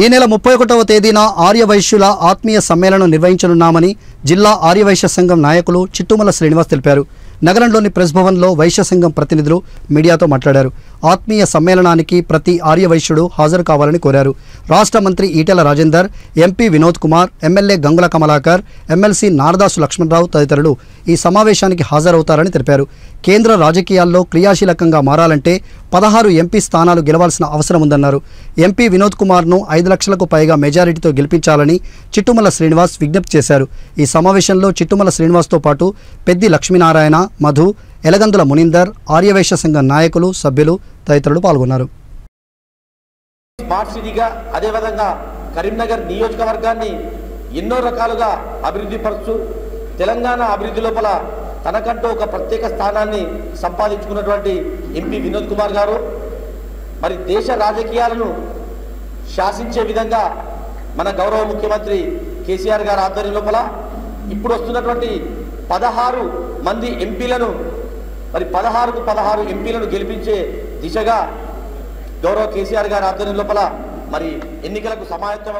ఈ నెల ముప్పై ఒకటవ తేదీన ఆర్యవైశ్యుల ఆత్మీయ సమ్మేళనం నిర్వహించనున్నామని జిల్లా ఆర్యవైశ్య సంఘం నాయకులు చిట్టుమల శ్రీనివాస్ తెలిపారు. నగరంలోని ప్రెస్ భవన్లో వైశ్య సంఘం ప్రతినిధులు మీడియాతో మాట్లాడారు. ఆత్మీయ సమ్మేళనానికి ప్రతి ఆర్యవైశ్యుడు హాజరు కావాలని కోరారు. రాష్ట్ర మంత్రి Etela Rajender MP Vinod Kumar MLA Gangula Kamalakar MLC Naradasu Lakshmana Rao తదితరులు ఈ సమావేశానికి హాజరవుతారని తెలిపారు. కేంద్ర రాజకీయాల్లో క్రియాశీలకంగా మారాలంటే పదహారు ఎంపీ స్థానాలు గెలవాల్సిన అవసరం ఉందన్నారు. ఎంపీ వినోద్ కుమార్ను ఐదు లక్షలకు పైగా మెజారిటీతో గెలిపించాలని చిట్టుమల శ్రీనివాస్ విజ్ఞప్తి చేశారు. ఈ సమావేశంలో చిట్టుమల శ్రీనివాస్తో పాటు పెద్ది లక్ష్మీనారాయణ మధు ఎలగందుల మునిందర్ ఆర్యవేశ సంఘం నాయకులు సభ్యులు తదితరులు పాల్గొన్నారు. స్మార్ట్ సిటీగా అదేవిధంగా కరీంనగర్ నియోజకవర్గాన్ని ఎన్నో రకాలుగా అభివృద్ధి పరుస్తూ తెలంగాణ అభివృద్ధి లోపల తనకంటూ ఒక ప్రత్యేక స్థానాన్ని సంపాదించుకున్నటువంటి ఎంపీ వినోద్ కుమార్ గారు మరి దేశ రాజకీయాలను శాసించే విధంగా మన గౌరవ ముఖ్యమంత్రి కేసీఆర్ గారి ఆధ్వర్యం లోపల ఇప్పుడు వస్తున్నటువంటి పదహారు మంది ఎంపీలను మరి పదహారుకు పదహారు ఎంపీలను గెలిపించే దిశగా గౌరవ కేసీఆర్ గారి ఆధ్వర్యం లోపల మరి ఎన్నికలకు సమాయత్తం